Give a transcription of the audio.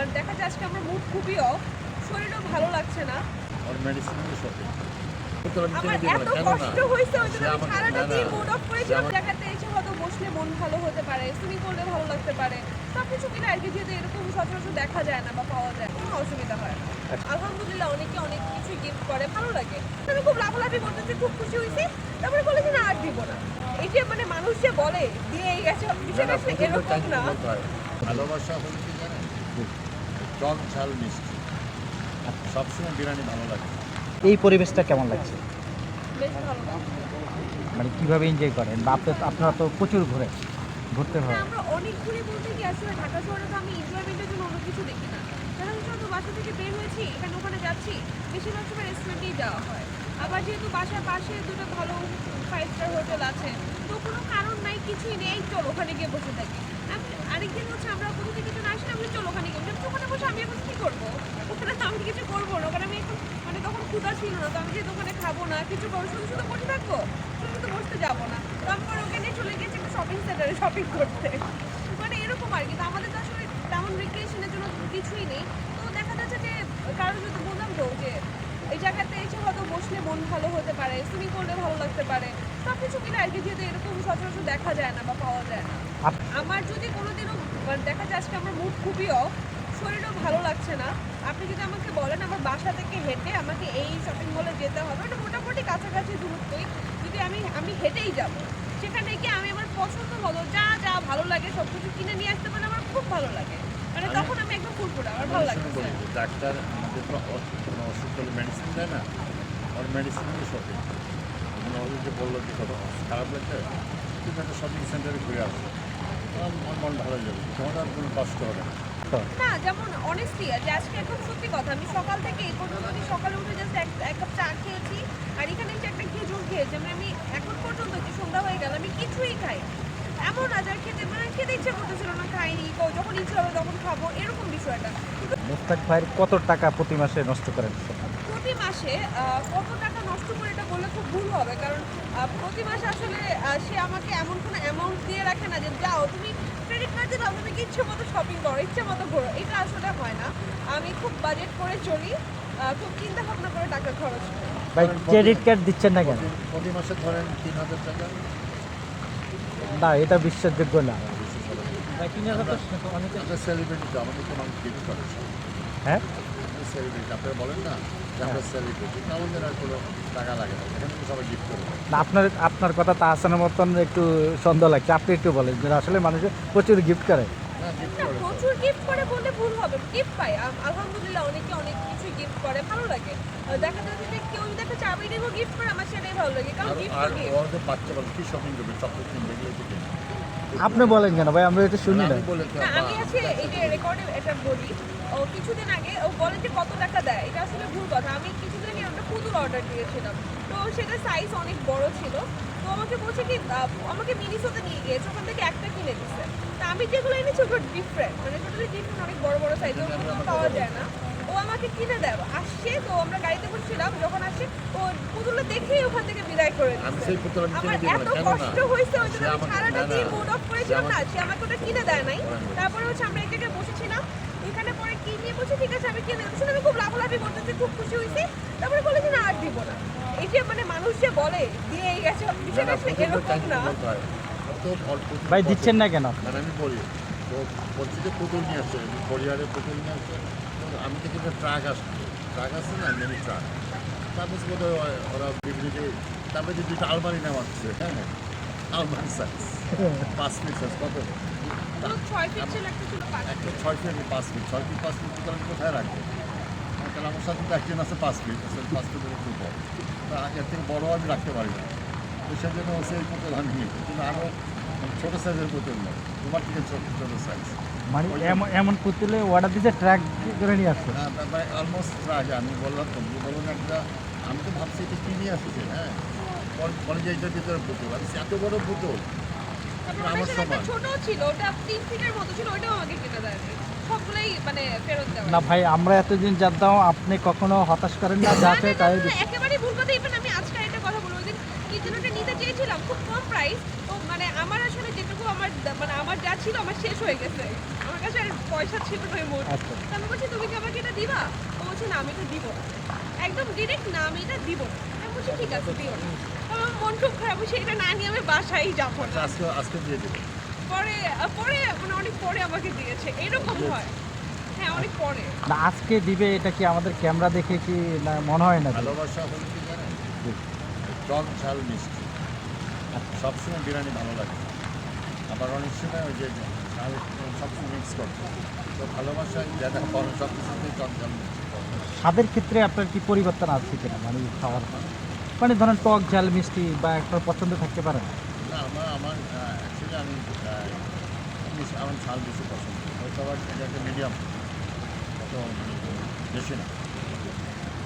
মানে দেখা যায় আজকে আমার মুড খুবই অফ শরীরও ভালো লাগছে না। ওর মেডিসিন আমার এত কষ্ট হয়েছে ওই জন্য আমি সারাটা দিন মুড অফ করেছিলাম দেখাতে এসে হয়তো বসলে মন ভালো হতে পারে সুইমিং করলে ভালো লাগতে পারে। সব কিছু কিনা আর কি যেহেতু এরকম সচরাচর দেখা যায় না বা পাওয়া যায় কোনো অসুবিধা হয় না। আলহামদুলিল্লাহ অনেকে অনেক কিছু গিফট করে ভালো লাগে। আমি খুব লাফালাফি করতেছি খুব খুশি হয়েছি। তারপরে বলে যে না আর দিব না। এই যে মানে মানুষ যে বলে দিয়েই গেছে বিষয়টা এরকম না। ভালোবাসা হলে জানেন? টক ঝাল মিষ্টি। সবসময় বিরিয়ানি ভালো লাগে। এই পরিবেশটা কেমন লাগছে? বেশ ভালো মানে কীভাবে এনজয় করেন? বা আপনারা তো প্রচুর ঘুরে ঘুরতে হয় হ্যাঁ, আমরা অনেক ঘুরে বলতে কি আসলে ঢাকা শহরে তো আমি এনজয়মেন্টের জন্য অন্য কিছু দেখি না। যাচ্ছে হয়তো বাসা থেকে বের হয়েছি এখানে ওখানে যাচ্ছি বেশিরভাগ সময় রেস্টুরেন্টেই যাওয়া হয়। আবার যেহেতু বাসার পাশে দুটো ভালো ফাইভ স্টার হোটেল আছে তো কোনো কারণ নাই কিছুই নেই চল ওখানে গিয়ে বসে থাকি। আমি- আরেকদিন হচ্ছে আমরা কোথা থেকে না আমি চল ওখানে গিয়ে। বসে ওখানে বসে আমি এখন কী করব? ওখানে তো আমি কিছু করব না। ওখানে আমি এখন মানে তখন ক্ষুধা ছিল না তো আমি যেহেতু ওখানে খাব না কিছু করব শুধু শুধু বসে থাকব? শুধু শুধু বসতে যাব না। তো আমি ওখানে চলে গেছি একটা শপিং সেন্টারে শপিং করতে। মানে এরকম আর কি। তো আমাদের তো আসলে তেমন রিক্রিয়েশনের জন্য কিছুই নেই। তো দেখা যাচ্ছে যে কারও যদি বললাম তো যে এই জায়গাতে এসে হয়তো বসলে মন ভালো হতে পারে সুইমিং করলে ভালো লাগতে পারে। সব কিছু কিনা আর কি যেহেতু এরকম সচরাচর দেখা যায় না বা পাওয়া যায় না। আমার যদি মানে দেখা যায় আজকে আমার মুড খুবই অফ শরীরও ভালো লাগছে না। আপনি যদি আমাকে বলেন আমার বাসা থেকে হেঁটে আমাকে এই শপিং মলে যেতে হবে ওটা মোটামুটি কাছাকাছি দূরত্বই যদি আমি আমি হেঁটেই যাব সেখানে গিয়ে আমি আমার পছন্দ হলো যা যা ভালো লাগে সব কিছু কিনে নিয়ে আসতে পারলে আমার খুব ভালো লাগে। মানে তখন আমি একদম ফুরফুরা আমার ভালো লাগছে। ডাক্তার আমাদের কোনো হলে মেডিসিন দেয় না ওর মেডিসিন শপে মানে যে বলল যে কত খারাপ লাগছে কিন্তু একটা শপিং সেন্টারে ঘুরে আসো আমার মন মন ভালো যাবে। তোমার কোনো কষ্ট হবে না। না যেমন অনেস্টলি যে আজকে একদম সত্যি কথা আমি সকাল থেকে এই পর্যন্ত আমি সকালে উঠে জাস্ট এক এক কাপ চা খেয়েছি আর এখানে এসে একটা খেজুর খেয়েছি মানে আমি এখন পর্যন্ত যে সন্ধ্যা হয়ে গেল আমি কিছুই খাই এমন আজার খেতে মানে খেতে ইচ্ছে করতেছিল না খাইনি যখন ইচ্ছে হবে তখন খাব এরকম বিষয়টা। মুস্তাক ভাইয়ের কত টাকা প্রতি মাসে নষ্ট করেন? মাসে কত টাকা নষ্ট করে এটা বললে খুব ভুল হবে। কারণ প্রতি মাসে আসলে সে আমাকে এমন কোনো অ্যামাউন্ট দিয়ে রাখে না যে যাও তুমি ক্রেডিট কার্ড দিলাম তুমি ইচ্ছে মতো শপিং করো ইচ্ছে মতো ঘোরো। এটা আসলে হয় না। আমি খুব বাজেট করে চলি খুব চিন্তা ভাবনা করে টাকা খরচ করি। ভাই ক্রেডিট কার্ড দিচ্ছেন না কেন? প্রতি- মাসে ধরেন তিন হাজার টাকা। না এটা বিশ্বাসযোগ্য না। আমরা সেলিব্রিটি তো আমাদের কোনো গিফট করে হ্যাঁ? সেলিব্রিটি আপনারা বলেন না যে আমরা সেলিব্রিটি আমাদের আর কোনো টাকা লাগে না। এখানে তো সবাই গিফট করে। না আপনার আপনার কথা তাহসানের মতন একটু সন্দেহ লাগছে। আপনি একটু বলেন যে আসলে মানুষ প্রচুর গিফট করে। না গিফট করে প্রচুর গিফট করে বললে ভুল হবে। গিফট পাই আলহামদুলিল্লাহ অনেকে অনেক কিছু গিফট করে। ভালো লাগে। দেখা যাচ্ছে যে কেউ যদি একটা চাবি দেবো গিফট করে আমার সেটাই ভালো লাগে। কারণ গিফট আর ওদের বাচ্চা বলে কি শপিং করবে? চকলেট কিনবে এগুলো কিনবে আপনি বলেন কেন? ভাই আমরা এটা শুনি না। আমি আছে এই যে রেকর্ডে এটা বলি ও কিছুদিন আগে ও বলে যে কত টাকা দেয় এটা আসলে ভুল কথা। আমি কিছুদিন আগে একটা পুতুল অর্ডার দিয়েছিলাম। তো সেটা সাইজ অনেক বড় ছিল। তো আমাকে বলছে কি আমাকে মিনিসোতে নিয়ে গিয়েছে ওখান থেকে একটা কিনে দিচ্ছে তা আমি যেগুলো এনেছি ওগুলো ডিফারেন্ট মানে টোটালি ডিফারেন্ট অনেক বড় বড় সাইজ ওগুলো পাওয়া যায় না। ও আমাকে কিনে দেয়। আসছে তো আমরা গাড়িতে বসছিলাম যখন আসে ও পুতুলটা দেখেই ওখান থেকে বিদায় করে আমার এত না কেন কষ্ট হয়েছে ওই জন্য আমি সারাটা দিন মুড অফ করেছিলাম সে না আমাকে- সে আমাকে ওটা কিনে দেয় নাই। তারপরে হচ্ছে আমরা এক জায়গায় বসেছিলাম এখানে পরে কি নিয়ে বসে ঠিক আছে আমি কিনে দিচ্ছি আমি খুব লাফালাফি করতেছি খুব খুশি হয়েছি। তারপরে বলেছি না আর দিব না। এই যে মানে মানুষ যে বলে দিয়েই গেছে না, বিষয়টা এরকম না। হয়। ভাই দিচ্ছেন না কেন? আমি বলি তো বলছি যে পুতুল নিয়ে আসছে পরিবারে পুতুল নিয়ে আসছে। আমি থেকে যে ট্রাক আসছে ট্রাক আসছে না মিনি ট্রাক তারপর বোধ হয় ওরা বিভিন্ন তারপরে যে দুটো আলমারি নেওয়া হচ্ছে হ্যাঁ আলমারি সাইজ পাঁচ ফিট সাইজ কত? একটা পাঁচ ছয় ফিট পাঁচ ফিট ছয় ফিট পাঁচ ফিট আমি কোথায় রাখব? তাহলে আমার সাথে তো একজন আছে পাঁচ ফিট সে পাঁচ ফিটের একটু বড় তা এর থেকে বড় আমি রাখতে পারি না। তো সেজন্য সেই পুতুল আমি নিই। কিন্তু আরও ছোটো সাইজের পুতুল তোমার থেকে ছোটো ছোটো সাইজ মানে এমন এমন পুতুলে অর্ডার দিতে ট্র্যাক করে নিয়ে আসছে। না তারপরে অলমোস্ট আগে আমি বললাম তো বলুন একটা আমি তো ভাবছি এটা কিনে আসছে হ্যাঁ? যে এটার ভিতরে পুতুল আমি এত বড় পুতুল? আমার ওটার সাথে একটা সমান। ছোট ছিল ওটা তিন ফিটের মতো ছিল ওটাও আমাকে কিনে দেয় মানে ফেরত না ভাই আমরা এতদিন যাতাম আপনি কখনো হতাশ করেন না যা চাই তাই। একেবারে ভুল কথা ইভেন আমি আজকে একটা কথা বলব যে কিচেনটা নিতে চেয়েছিলাম খুব কম প্রাইস তো মানে আমার আসলে যেটুকু আমার মানে আমার যা ছিল আমার শেষ হয়ে গেছে। আমার কাছে আর পয়সা ছিল না মুহূর্তে। আচ্ছা। তো আমি বলছি তুমি কি আমাকে এটা দিবা? ও বলছে না আমি এটা দিব একদম ডিরেক্ট না আমি এটা দিব আমি বলছি ঠিক আছে দিও না। আমার মন খুব খারাপ হয়েছে এটা না নিয়ে আমি বাসায় যাব না। আজকে আজকে দিয়ে দেবো। পরে পরে মানে অনেক পরে আমাকে দিয়েছে। এরকম হয়। হ্যাঁ অনেক পরে। না আজকে দিবে এটা কি আমাদের ক্যামেরা দেখে কি না মনে হয় না ভালোবাসা হলো কি জানেন? টক ঝাল মিষ্টি। সবসময় বিরিয়ানি ভালো লাগে। আবার অনেক সময় ওই যে ঝাল সবসময় মিক্স করতে তো ভালোবাসা যেটা করে সব কিছুতেই টক ঝাল স্বাদের ক্ষেত্রে আপনার কি পরিবর্তন আছে কিনা? মানে খাওয়ার মানে ধরেন টক ঝাল মিষ্টি বা একটা পছন্দ থাকতে পারে না। আমার আমার অ্যাকচুয়ালি আমি আমার ঝাল বেশি পছন্দ হয়তো আবার এটা একটা মিডিয়াম তো বেশি না।